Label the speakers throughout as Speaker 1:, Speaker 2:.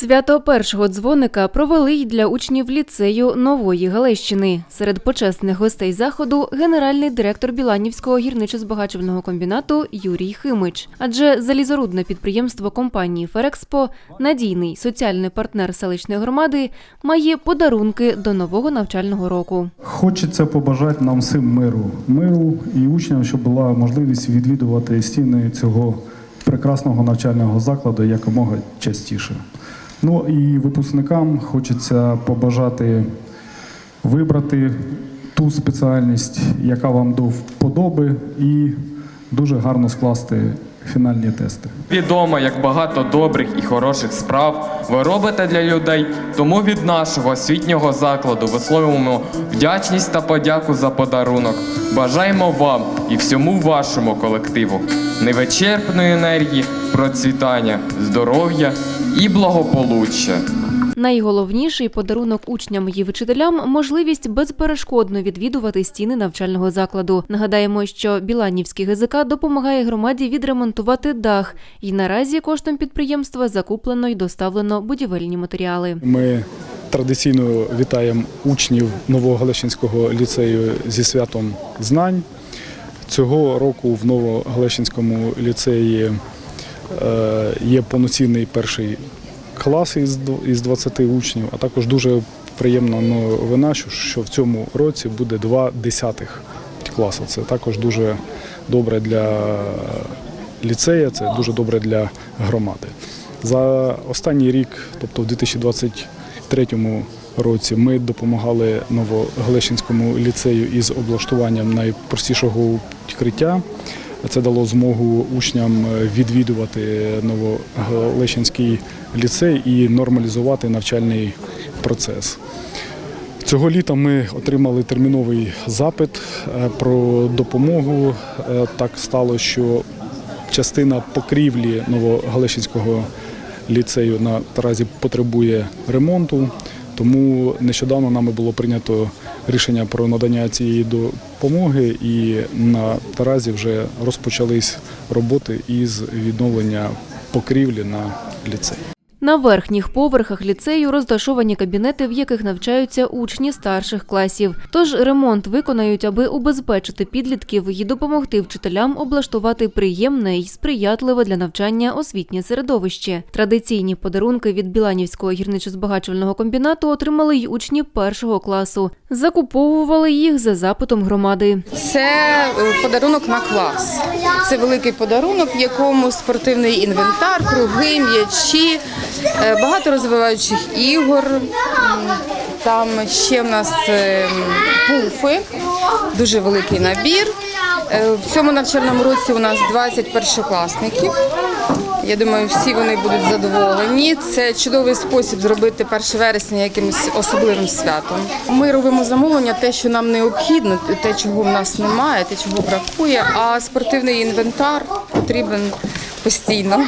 Speaker 1: Свято першого дзвоника провели й для учнів ліцею Нової Галещини. Серед почесних гостей заходу генеральний директор Біланівського гірничо-збагачувального комбінату Юрій Химич. Адже залізорудне підприємство компанії Ферекспо, надійний соціальний партнер селищної громади, має подарунки до нового навчального року.
Speaker 2: Хочеться побажати нам всім миру, миру і учням, щоб була можливість відвідувати стіни цього прекрасного навчального закладу якомога частіше. Ну і випускникам хочеться побажати вибрати ту спеціальність, яка вам до вподоби, і дуже гарно скласти фінальні тести.
Speaker 3: Відомо, як багато добрих і хороших справ ви робите для людей. Тому від нашого освітнього закладу висловимо вдячність та подяку за подарунок. Бажаємо вам і всьому вашому колективу невичерпної енергії, процвітання, здоров'я і благополуччя.
Speaker 1: Найголовніший подарунок учням і вчителям можливість безперешкодно відвідувати стіни навчального закладу. Нагадаємо, що Біланівський ГЗК допомагає громаді відремонтувати дах, і наразі коштом підприємства закуплено й доставлено будівельні матеріали.
Speaker 2: Ми традиційно вітаємо учнів Нового Галещинського ліцею зі святом знань. Цього року в Новогалещинському ліцеї є повноцінний перший клас із 20 учнів, а також дуже приємна новина, що- в цьому році буде два десятих класи. Це також дуже добре для ліцея, це дуже добре для громади. За останній рік, тобто в 2023 році, ми допомагали Новогалещинському ліцею із облаштуванням найпростішого укриття. Це дало змогу учням відвідувати Новогалещинський ліцей і нормалізувати навчальний процес. Цього літа ми отримали терміновий запит е, про допомогу. Е, Так стало, що частина покрівлі Новогалещинського ліцею наразі потребує ремонту. Тому нещодавно нами було прийнято рішення про надання цієї допомоги, і наразі вже розпочались роботи із відновлення покрівлі на ліцей.
Speaker 1: На верхніх поверхах ліцею розташовані кабінети, в яких навчаються учні старших класів. Тож ремонт виконають, аби убезпечити підлітків і допомогти вчителям облаштувати приємне й сприятливе для навчання освітнє середовище. Традиційні подарунки від Біланівського гірничо-збагачувального комбінату отримали й учні першого класу. Закуповували їх за запитом громади.
Speaker 4: Це е, подарунок на клас. Це великий подарунок, в якому спортивний інвентар, круги, м'ячі, багато розвиваючих ігор. Там ще в нас е, пуфи, дуже великий набір. Е, В цьому навчальному році у нас 20 першокласників. Я думаю, всі вони будуть задоволені. Це чудовий спосіб зробити 1 вересня якимось особливим святом. Ми робимо замовлення, те, що нам необхідно, те, чого в нас немає, те, чого бракує. А спортивний інвентар потрібен постійно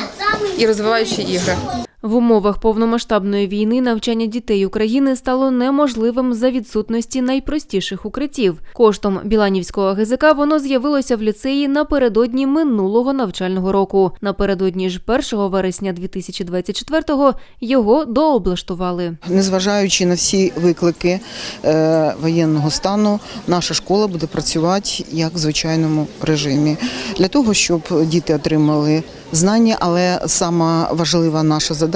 Speaker 4: і розвиваючі ігри.
Speaker 1: В умовах повномасштабної війни навчання дітей України стало неможливим за відсутності найпростіших укриттів. Коштом Біланівського ГЗК воно з'явилося в ліцеї напередодні минулого навчального року. Напередодні ж 1 вересня 2024-го його дооблаштували.
Speaker 5: Незважаючи на всі виклики е, воєнного стану, наша школа буде працювати як в звичайному режимі для того, щоб діти отримали знання, але сама важлива наша задача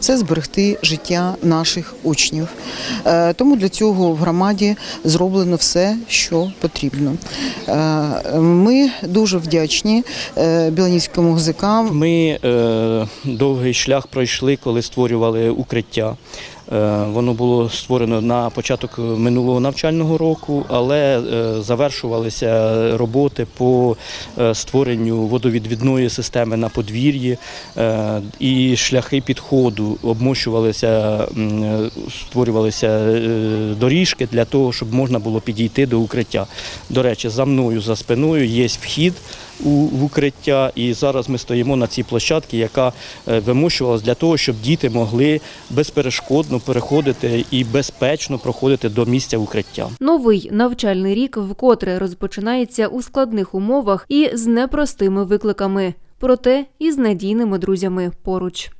Speaker 5: це зберегти життя наших учнів. Е, Тому для цього в громаді зроблено все, що потрібно. Е, Ми дуже вдячні е, Біланівському ГЗК.
Speaker 6: Ми довгий шлях пройшли, коли створювали укриття. Е, воно було створено на початок минулого навчального року, але е, завершувалися роботи по е, створенню водовідвідної системи на подвір'ї і шляхи підходу обмощувалися, створювалися доріжки для того, щоб можна було підійти до укриття. До речі, за мною за спиною є вхід в укриття, і зараз ми стоїмо на цій площадці, яка вимушувалася для того, щоб діти могли безперешкодно переходити і безпечно проходити до місця укриття.
Speaker 1: Новий навчальний рік вкотре розпочинається у складних умовах і з непростими викликами, проте і з надійними друзями поруч.